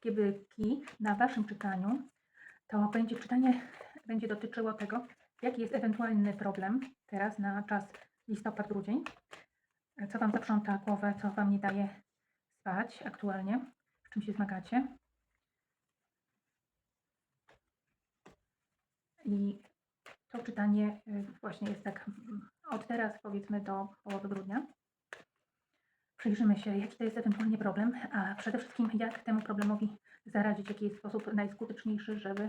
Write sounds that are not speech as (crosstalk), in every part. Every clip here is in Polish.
wszystkie na Waszym czytaniu, to będzie czytanie będzie dotyczyło tego, jaki jest ewentualny problem teraz na czas listopad-grudzień, co Wam zaprząta głowę, co Wam nie daje spać aktualnie, z czym się zmagacie. I to czytanie y, właśnie jest tak mm, od teraz powiedzmy do połowy grudnia. Przyjrzymy się, jaki to jest ewentualnie problem, a przede wszystkim jak temu problemowi zaradzić, jaki jest sposób najskuteczniejszy, żeby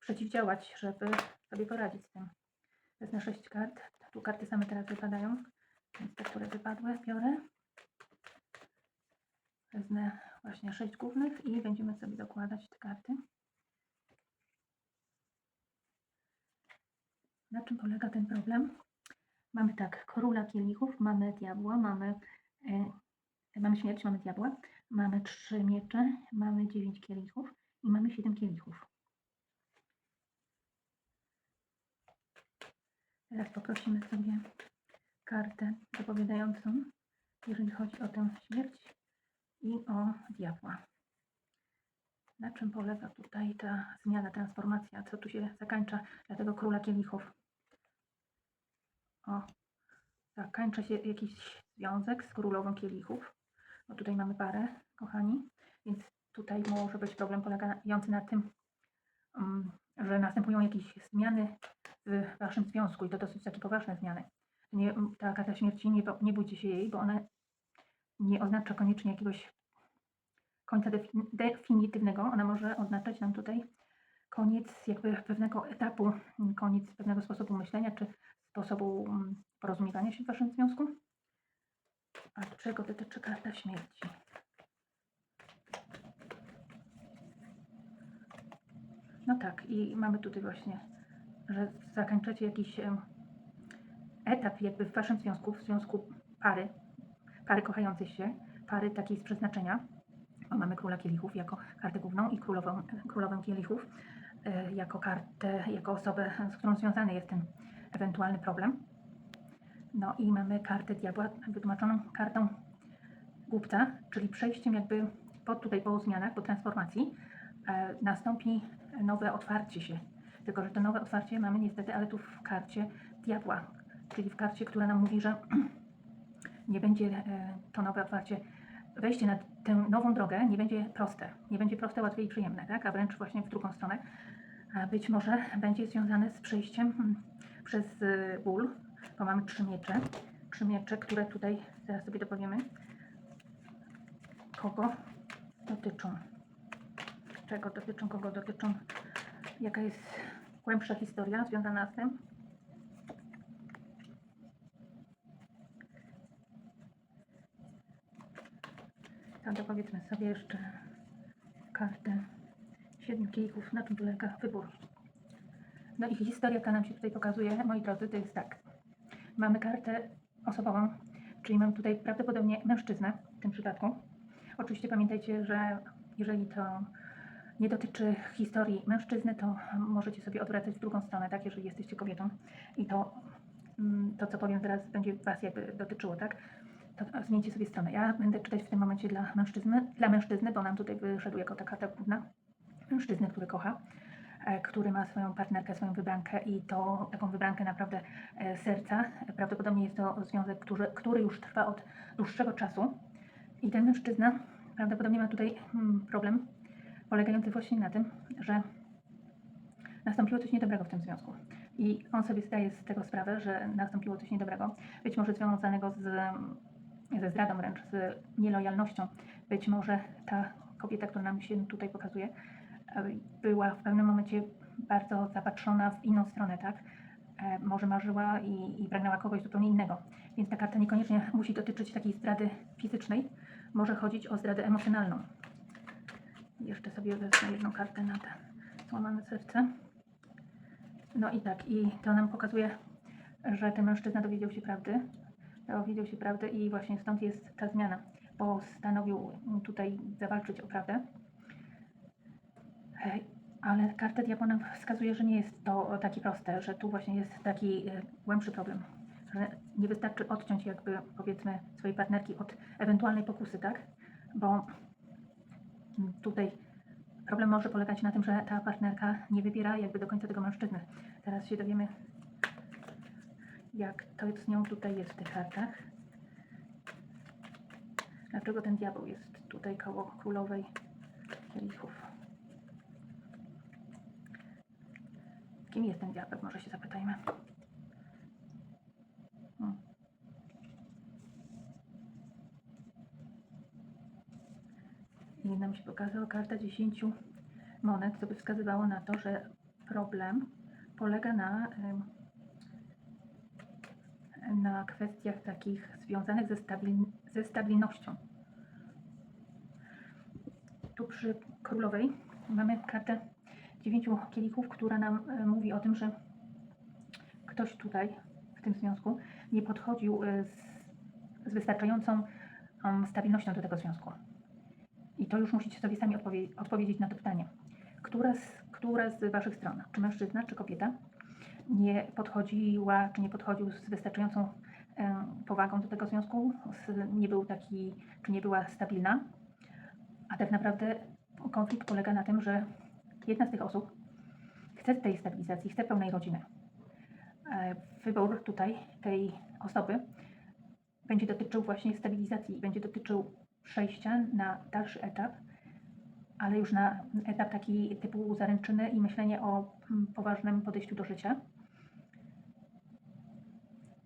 przeciwdziałać, żeby sobie poradzić z tym. Wezmę sześć kart. Tu karty same teraz wypadają, więc te, które wypadły, biorę. Wezmę właśnie sześć głównych i będziemy sobie dokładać te karty. Na czym polega ten problem? Mamy tak, króla kielichów, mamy diabła, mamy, e, mamy śmierć, mamy diabła, mamy trzy miecze, mamy dziewięć kielichów i mamy siedem kielichów. Teraz poprosimy sobie kartę zapowiadającą, jeżeli chodzi o tę śmierć i o diabła. Na czym polega tutaj ta zmiana, transformacja, co tu się zakańcza dla tego króla kielichów? O, zakańcza się jakiś związek z królową kielichów. Bo tutaj mamy parę, kochani, więc tutaj może być problem polegający na tym, um, że następują jakieś zmiany w waszym związku i to dosyć takie poważne zmiany. Nie, ta karta śmierci, nie, nie bójcie się jej, bo ona nie oznacza koniecznie jakiegoś końca defin- definitywnego. Ona może oznaczać nam tutaj koniec jakby pewnego etapu, mm, koniec pewnego sposobu myślenia, czy sposobu mm, porozumiewania się w waszym związku. A czego dotyczy karta śmierci? No tak, i mamy tutaj właśnie, że zakończycie jakiś etap jakby w waszym związku, w związku pary, pary kochającej się, pary takiej z przeznaczenia. O, mamy króla kielichów jako kartę główną i królową, królową kielichów e, jako kartę, jako osobę, z którą związany jest ten ewentualny problem. No i mamy kartę diabła, wytłumaczoną kartą głupca, czyli przejściem jakby po tutaj po zmianach, po transformacji e, nastąpi nowe otwarcie się. Tylko, że to nowe otwarcie mamy niestety, ale tu w karcie diabła, czyli w karcie, która nam mówi, że (clears throat) nie będzie e, to nowe otwarcie, wejście na tę nową drogę nie będzie proste. Nie będzie proste, łatwe i przyjemne, tak? A wręcz właśnie w drugą stronę. A być może będzie związane z przejściem mm, przez y, ból, bo mamy trzy miecze. Trzy miecze, które tutaj zaraz sobie dopowiemy, kogo dotyczą. Czego dotyczą, kogo dotyczą, jaka jest głębsza historia związana z tym. To dopowiedzmy sobie jeszcze kartę siedmiu kielichów, na czym polega wybór. No i historia, która nam się tutaj pokazuje, moi drodzy, to jest tak. Mamy kartę osobową, czyli mamy tutaj prawdopodobnie mężczyznę w tym przypadku. Oczywiście pamiętajcie, że jeżeli to nie dotyczy historii mężczyzny, to możecie sobie odwracać w drugą stronę, tak, jeżeli jesteście kobietą. I to, mm, to co powiem teraz, będzie Was jakby dotyczyło, tak? To zmieńcie sobie stronę. Ja będę czytać w tym momencie dla mężczyzny, dla mężczyzny, bo nam tutaj wyszedł jako ta karta główna. Mężczyzny, który kocha, który ma swoją partnerkę, swoją wybrankę i to taką wybrankę naprawdę e, serca. Prawdopodobnie jest to związek, który, który już trwa od dłuższego czasu. I ten mężczyzna prawdopodobnie ma tutaj mm, problem polegający właśnie na tym, że nastąpiło coś niedobrego w tym związku. I on sobie zdaje z tego sprawę, że nastąpiło coś niedobrego, być może związanego z, ze zdradą wręcz, z nielojalnością. Być może ta kobieta, która nam się tutaj pokazuje, e, była w pewnym momencie bardzo zapatrzona w inną stronę, tak? E, Może marzyła i, i pragnęła kogoś zupełnie innego. Więc ta karta niekoniecznie musi dotyczyć takiej zdrady fizycznej, może chodzić o zdradę emocjonalną. Jeszcze sobie wezmę jedną kartę na te złamane serce. No i tak, i to nam pokazuje, że ten mężczyzna dowiedział się prawdy, dowiedział się prawdy i właśnie stąd jest ta zmiana. Postanowił tutaj zawalczyć o prawdę. E, Ale karta diabła wskazuje, że nie jest to takie proste, że tu właśnie jest taki e, głębszy problem. Że nie wystarczy odciąć jakby powiedzmy swojej partnerki od ewentualnej pokusy, tak? Bo tutaj problem może polegać na tym, że ta partnerka nie wybiera jakby do końca tego mężczyzny. Teraz się dowiemy, jak to z nią tutaj jest w tych kartach. Dlaczego ten diabeł jest tutaj koło królowej kielichów? Kim jest ten diabeł? Może się zapytajmy. Hmm. I nam się pokazała karta 10 monet, co by wskazywało na to, że problem polega na, na kwestiach takich związanych ze, ze stabilnością. Tu przy królowej mamy kartę dziewięciu kielichów, która nam e, mówi o tym, że ktoś tutaj w tym związku nie podchodził e, z, z wystarczającą em, stabilnością do tego związku. I to już musicie sobie sami odpowie- odpowiedzieć na to pytanie. Która z, która z Waszych stron, czy mężczyzna, czy kobieta, nie podchodziła, czy nie podchodził z wystarczającą em, powagą do tego związku, nie był taki, czy nie była stabilna, a tak naprawdę konflikt polega na tym, że jedna z tych osób chce tej stabilizacji, chce pełnej rodziny. E, Wybór tutaj tej osoby będzie dotyczył właśnie stabilizacji, będzie dotyczył przejścia na dalszy etap, ale już na etap taki typu zaręczyny i myślenie o mm, poważnym podejściu do życia.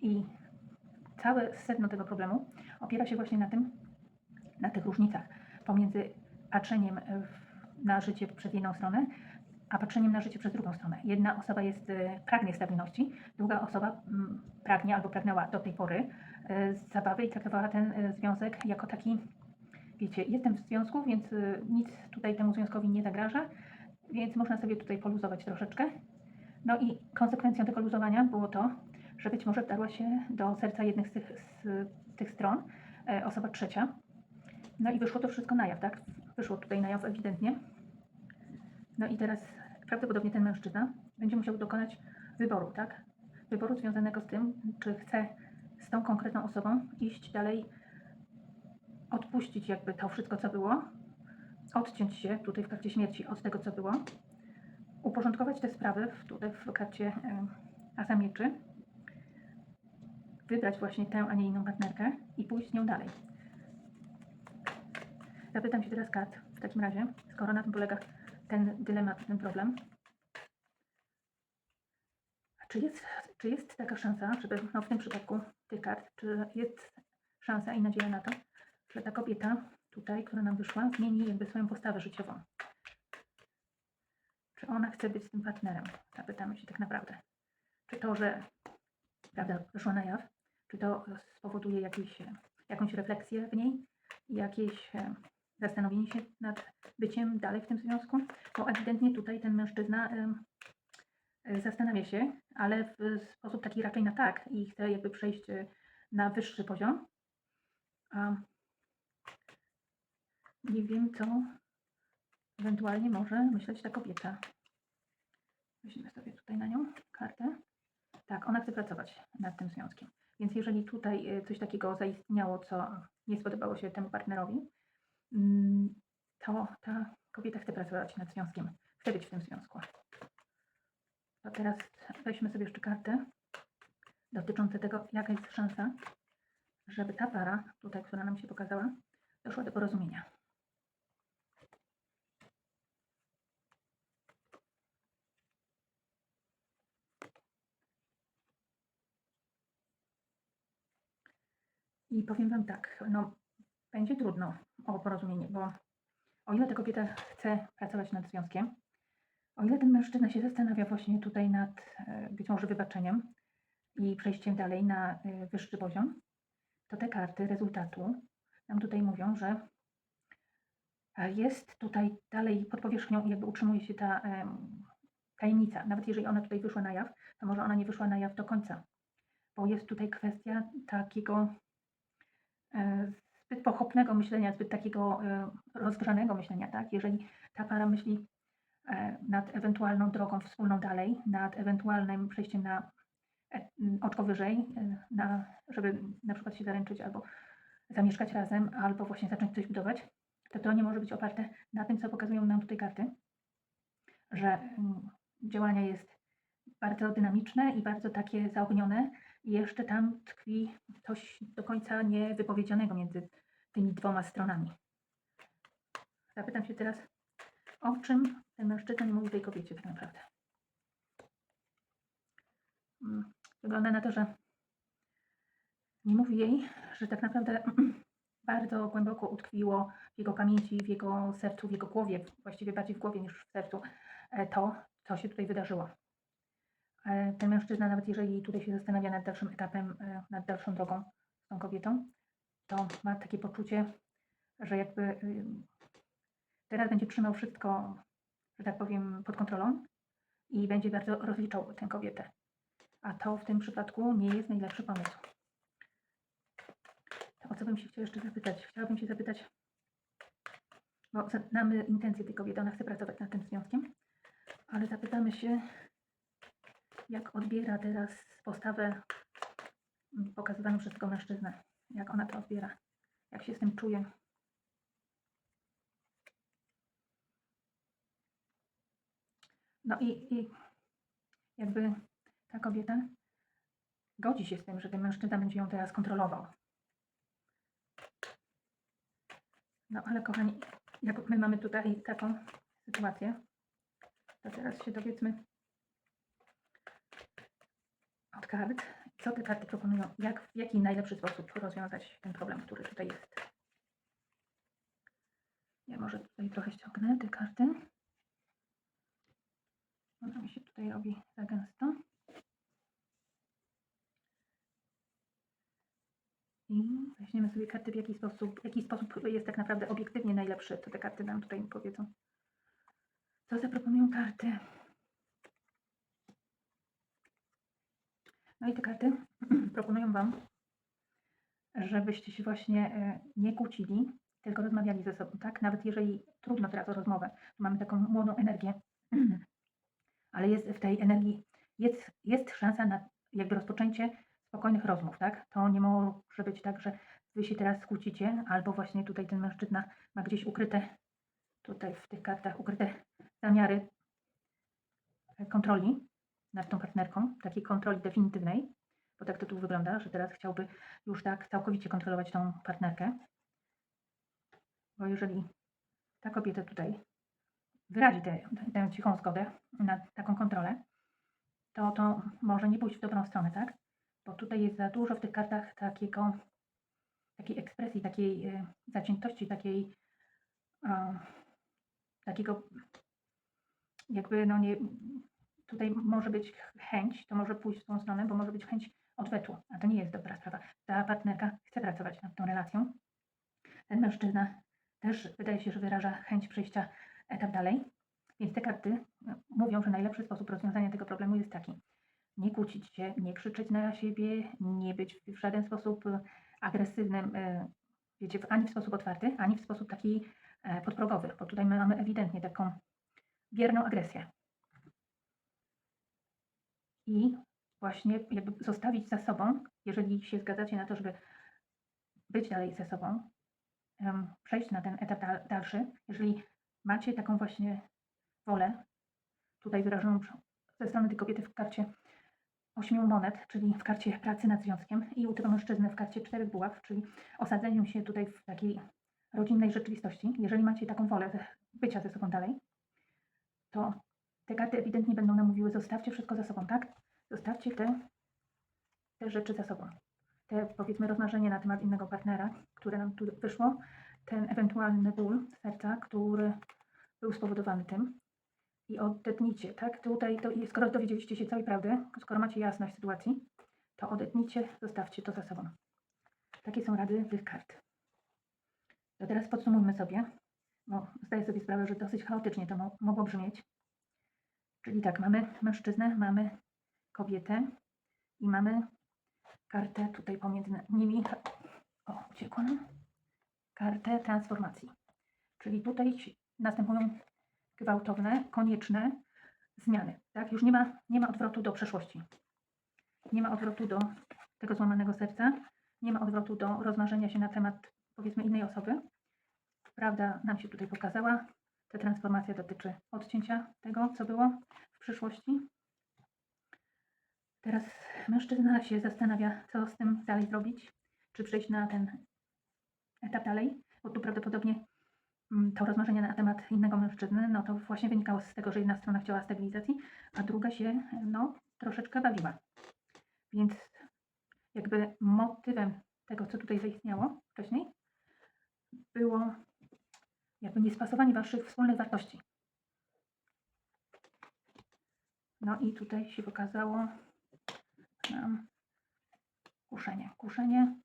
I całe sedno tego problemu opiera się właśnie na tym, na tych różnicach pomiędzy patrzeniem w- na życie przez jedną stronę, a patrzeniem na życie przez drugą stronę. Jedna osoba jest, e, pragnie stabilności, druga osoba mm, pragnie albo pragnęła do tej pory e, zabawy i traktowała ten e, związek jako taki, wiecie, jestem w związku, więc nic tutaj temu związkowi nie zagraża, więc można sobie tutaj poluzować troszeczkę. No i konsekwencją tego luzowania było to, że być może wdarła się do serca jednych z tych, z tych stron osoba trzecia. No i wyszło to wszystko na jaw, tak? Wyszło tutaj na jaw ewidentnie. No i teraz prawdopodobnie ten mężczyzna będzie musiał dokonać wyboru, tak? Wyboru związanego z tym, czy chce z tą konkretną osobą iść dalej, odpuścić jakby to wszystko, co było, odciąć się tutaj w karcie śmierci od tego, co było, uporządkować te sprawy w, tutaj w karcie Mieczy, wybrać właśnie tę, a nie inną partnerkę i pójść z nią dalej. Zapytam się teraz kart w takim razie, skoro na tym polega ten dylemat, ten problem. Czy jest, czy jest taka szansa, żeby no w tym przypadku tych kart, czy jest szansa i nadzieja na to, że ta kobieta tutaj, która nam wyszła, zmieni jakby swoją postawę życiową? Czy ona chce być tym partnerem? Zapytamy się tak naprawdę. Czy to, że prawda wyszła na jaw, czy to spowoduje jakieś, jakąś refleksję w niej, jakieś zastanowienie się nad byciem dalej w tym związku? Bo ewidentnie tutaj ten mężczyzna e, zastanawia się, ale w sposób taki raczej na tak i chce jakby przejść e, na wyższy poziom. A nie wiem, co ewentualnie może myśleć ta kobieta. Weźmy sobie tutaj na nią kartę. Tak, ona chce pracować nad tym związkiem. Więc jeżeli tutaj e, coś takiego zaistniało, co nie spodobało się temu partnerowi, to ta kobieta chce pracować nad związkiem, chce być w tym związku. To teraz weźmy sobie jeszcze kartę dotyczącą tego, jaka jest szansa, żeby ta para, tutaj, która nam się pokazała, doszła do porozumienia. I powiem Wam tak, no będzie trudno o porozumienie, bo o ile ta kobieta chce pracować nad związkiem, o ile ten mężczyzna się zastanawia właśnie tutaj nad e, być może wybaczeniem i przejściem dalej na e, wyższy poziom, to te karty rezultatu nam tutaj mówią, że e, jest tutaj dalej pod powierzchnią i jakby utrzymuje się ta em, tajemnica. Nawet jeżeli ona tutaj wyszła na jaw, to może ona nie wyszła na jaw do końca, bo jest tutaj kwestia takiego zbyt pochopnego myślenia, zbyt takiego e, rozgrzanego myślenia, tak? Jeżeli ta para myśli e, nad ewentualną drogą wspólną dalej, nad ewentualnym przejściem na e, oczko wyżej, na, żeby na przykład się zaręczyć albo zamieszkać razem, albo właśnie zacząć coś budować, to to nie może być oparte na tym, co pokazują nam tutaj karty, że mm, działanie jest bardzo dynamiczne i bardzo takie zaognione jeszcze tam tkwi coś do końca niewypowiedzianego między tymi dwoma stronami. Zapytam się teraz, o czym ten mężczyzna nie mówi tej kobiecie tak naprawdę. Mm, Wygląda na to, że nie mówi jej, że tak naprawdę (clears throat) bardzo głęboko utkwiło w jego pamięci, w jego sercu, w jego głowie, właściwie bardziej w głowie niż w sercu, e, to, co się tutaj wydarzyło. E, Ten mężczyzna, nawet jeżeli tutaj się zastanawia nad dalszym etapem, e, nad dalszą drogą z tą kobietą, to ma takie poczucie, że jakby y, teraz będzie trzymał wszystko, że tak powiem, pod kontrolą i będzie bardzo rozliczał tę kobietę. A to w tym przypadku nie jest najlepszy pomysł. O co bym się chciała jeszcze zapytać? Chciałabym się zapytać, bo znamy intencje tej kobiety, ona chce pracować nad tym związkiem, ale zapytamy się, jak odbiera teraz postawę pokazywaną przez tego mężczyznę. Jak ona to odbiera, jak się z tym czuje. No i, i jakby ta kobieta godzi się z tym, że ten mężczyzna będzie ją teraz kontrolował. No ale kochani, jak my mamy tutaj taką sytuację, to teraz się dowiedzmy kart, co te karty proponują, jak, w jaki najlepszy sposób rozwiązać ten problem, który tutaj jest. Ja może tutaj trochę ściągnę te karty. Ona mi się tutaj robi za gęsto. I weźmiemy sobie karty, w jaki sposób, w jaki sposób jest tak naprawdę obiektywnie najlepszy, to te karty nam tutaj powiedzą. Co zaproponują karty? No i te karty (clears throat) proponują Wam, żebyście się właśnie e, nie kłócili, tylko rozmawiali ze sobą, tak? Nawet jeżeli trudno teraz o rozmowę, mamy taką młodą energię, (clears throat) ale jest w tej energii, jest, jest szansa na jakby rozpoczęcie spokojnych rozmów, tak? To nie może być tak, że Wy się teraz kłócicie, albo właśnie tutaj ten mężczyzna ma gdzieś ukryte, tutaj w tych kartach ukryte zamiary kontroli nad tą partnerką, takiej kontroli definitywnej, bo tak to tu wygląda, że teraz chciałby już tak całkowicie kontrolować tą partnerkę. Bo jeżeli ta kobieta tutaj wyrazi tę, tę cichą zgodę na taką kontrolę, to to może nie pójść w dobrą stronę, tak? Bo tutaj jest za dużo w tych kartach takiego, takiej ekspresji, takiej e, zaciętości, takiej takiego jakby no nie, tutaj może być chęć, to może pójść w tą stronę, bo może być chęć odwetu, a to nie jest dobra sprawa. Ta partnerka chce pracować nad tą relacją. Ten mężczyzna też wydaje się, że wyraża chęć przejścia etap dalej. Więc te karty no, mówią, że najlepszy sposób rozwiązania tego problemu jest taki. Nie kłócić się, nie krzyczeć na siebie, nie być w żaden sposób e, agresywnym, e, wiecie, ani w sposób otwarty, ani w sposób taki e, podprogowy, bo tutaj my mamy ewidentnie taką bierną agresję. I właśnie jakby zostawić za sobą, jeżeli się zgadzacie na to, żeby być dalej ze sobą, przejść na ten etap dal- dalszy, jeżeli macie taką właśnie wolę, tutaj wyrażoną ze strony tej kobiety w karcie ośmiu monet, czyli w karcie pracy nad związkiem i u tego mężczyzny w karcie czterech buław, czyli osadzeniu się tutaj w takiej rodzinnej rzeczywistości. Jeżeli macie taką wolę bycia ze sobą dalej, to te karty ewidentnie będą nam mówiły, zostawcie wszystko za sobą, tak? Zostawcie te, te rzeczy za sobą. Te, powiedzmy, rozmarzenie na temat innego partnera, które nam tu wyszło, ten ewentualny ból serca, który był spowodowany tym. I odetnijcie, tak? Tutaj, to, skoro dowiedzieliście się całej prawdy, skoro macie jasność sytuacji, to odetnijcie, zostawcie to za sobą. Takie są rady tych kart. To teraz podsumujmy sobie, bo zdaję sobie sprawę, że dosyć chaotycznie to mo- mogło brzmieć. Czyli tak, mamy mężczyznę, mamy kobietę i mamy kartę tutaj pomiędzy nimi. O, uciekła nam. Kartę transformacji. Czyli tutaj następują gwałtowne, konieczne zmiany. Tak? Już nie ma, nie ma odwrotu do przeszłości. Nie ma odwrotu do tego złamanego serca. Nie ma odwrotu do rozmarzenia się na temat, powiedzmy, innej osoby. prawda nam się tutaj pokazała. Ta transformacja dotyczy odcięcia tego, co było w przyszłości. Teraz mężczyzna się zastanawia, co z tym dalej zrobić. Czy przejść na ten etap dalej, bo tu prawdopodobnie mm, to rozmarzenie na temat innego mężczyzny, no to właśnie wynikało z tego, że jedna strona chciała stabilizacji, a druga się, no, troszeczkę bawiła. Więc jakby motywem tego, co tutaj zaistniało wcześniej, było jakby niespasowanie waszych wspólnych wartości. No i tutaj się pokazało kuszenie. Kuszenie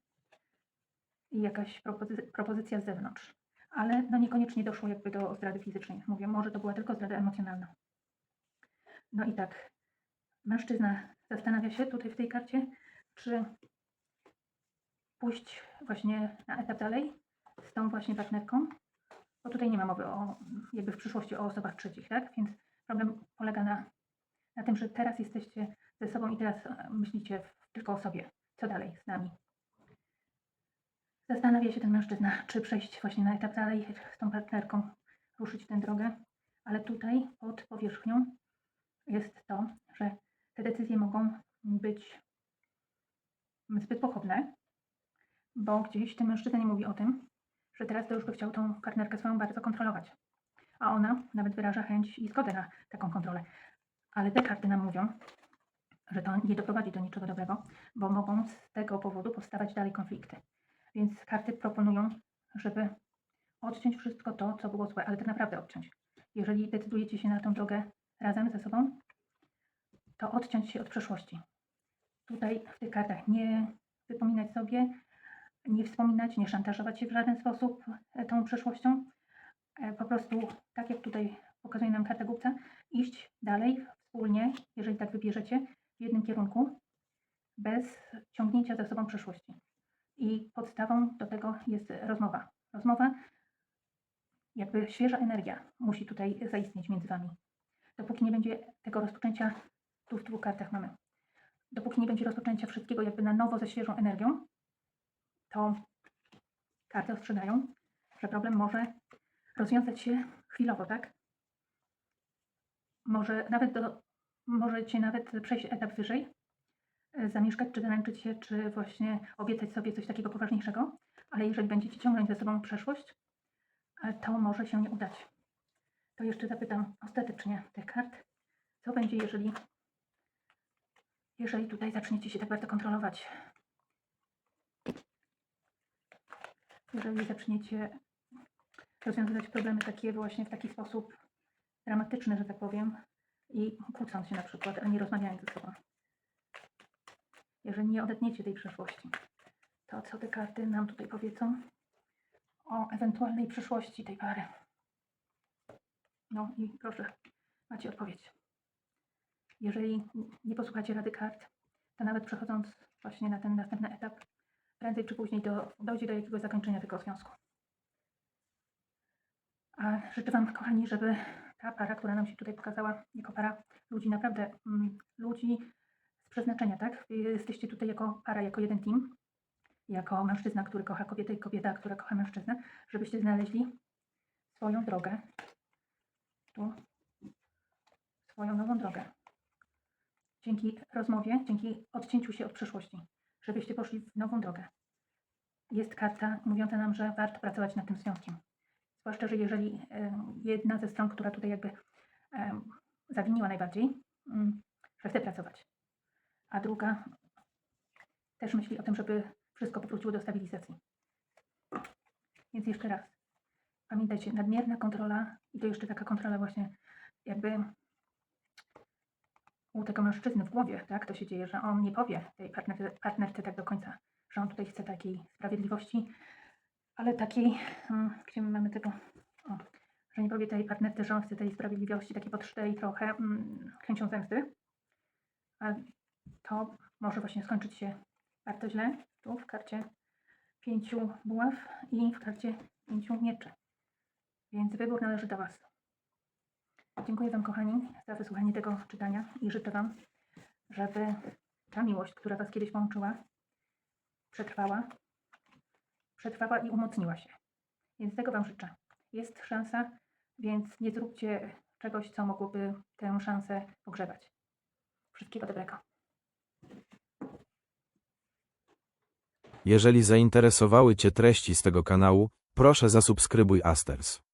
i jakaś propozy- propozycja z zewnątrz. Ale no niekoniecznie doszło jakby do zdrady fizycznej. Mówię, może to była tylko zdrada emocjonalna. No i tak, mężczyzna zastanawia się tutaj w tej karcie, czy pójść właśnie na etap dalej z tą właśnie partnerką, bo tutaj nie ma mowy o jakby w przyszłości o osobach trzecich, tak? Więc problem polega na, na tym, że teraz jesteście ze sobą i teraz e, myślicie tylko o sobie. Co dalej z nami? Zastanawia się ten mężczyzna, czy przejść właśnie na etap dalej z tą partnerką, ruszyć w tę drogę, ale tutaj pod powierzchnią jest to, że te decyzje mogą być zbyt pochopne, bo gdzieś ten mężczyzna nie mówi o tym, że teraz to już by chciał tą partnerkę swoją bardzo kontrolować. A ona nawet wyraża chęć i zgodę na taką kontrolę. Ale te karty nam mówią, że to nie doprowadzi do niczego dobrego, bo mogą z tego powodu powstawać dalej konflikty. Więc karty proponują, żeby odciąć wszystko to, co było złe, ale tak naprawdę odciąć. Jeżeli decydujecie się na tą drogę razem ze sobą, to odciąć się od przeszłości. Tutaj w tych kartach nie wypominać sobie, nie wspominać, nie szantażować się w żaden sposób e, tą przeszłością. E, Po prostu, tak jak tutaj pokazuje nam karta głupca, iść dalej wspólnie, jeżeli tak wybierzecie, w jednym kierunku, bez ciągnięcia za sobą przeszłości. I podstawą do tego jest rozmowa. Rozmowa, jakby świeża energia musi tutaj zaistnieć między Wami. Dopóki nie będzie tego rozpoczęcia, tu w dwóch kartach mamy, dopóki nie będzie rozpoczęcia wszystkiego jakby na nowo ze świeżą energią, to karty ostrzegają, że problem może rozwiązać się chwilowo, tak? Może nawet do, możecie nawet przejść etap wyżej, e, zamieszkać, czy zaręczyć się, czy właśnie obiecać sobie coś takiego poważniejszego, ale jeżeli będziecie ciągnąć za sobą przeszłość, e, to może się nie udać. To jeszcze zapytam ostatecznie tych kart, co będzie, jeżeli, jeżeli tutaj zaczniecie się tak bardzo kontrolować, jeżeli zaczniecie rozwiązywać problemy takie właśnie w taki sposób dramatyczny, że tak powiem, i kłócąc się na przykład, a nie rozmawiając ze sobą. Jeżeli nie odetniecie tej przeszłości, to co te karty nam tutaj powiedzą o ewentualnej przyszłości tej pary? No i proszę, macie odpowiedź. Jeżeli nie posłuchacie rady kart, to nawet przechodząc właśnie na ten następny etap, prędzej czy później do, dojdzie do jakiegoś zakończenia tego związku. A życzę Wam, kochani, żeby ta para, która nam się tutaj pokazała, jako para ludzi, naprawdę mm, ludzi z przeznaczenia, tak? Jesteście tutaj jako para, jako jeden team, jako mężczyzna, który kocha kobietę i kobieta, która kocha mężczyznę, żebyście znaleźli swoją drogę, tu, swoją nową drogę. Dzięki rozmowie, dzięki odcięciu się od przeszłości, żebyście poszli w nową drogę. Jest karta mówiąca nam, że warto pracować nad tym związkiem. Zwłaszcza, że jeżeli e, jedna ze stron, która tutaj jakby e, zawiniła najbardziej, mm, że chce pracować, a druga też myśli o tym, żeby wszystko powróciło do stabilizacji. Więc jeszcze raz, pamiętajcie, nadmierna kontrola i to jeszcze taka kontrola właśnie jakby u tego mężczyzny w głowie, tak, to się dzieje, że on nie powie tej partnerce, partnerce tak do końca, że on tutaj chce takiej sprawiedliwości, ale takiej, mm, gdzie my mamy tego, o, że nie powie tej partnerce, że on chce tej sprawiedliwości, takiej pocztej trochę mm, chęcią zemsty, a to może właśnie skończyć się bardzo źle, tu w karcie pięciu buław i w karcie pięciu mieczy. Więc wybór należy do Was. Dziękuję Wam, kochani, za wysłuchanie tego czytania i życzę Wam, żeby ta miłość, która Was kiedyś łączyła, przetrwała, przetrwała i umocniła się. Więc tego Wam życzę. Jest szansa, więc nie zróbcie czegoś, co mogłoby tę szansę pogrzebać. Wszystkiego dobrego. Jeżeli zainteresowały Cię treści z tego kanału, proszę zasubskrybuj Asters.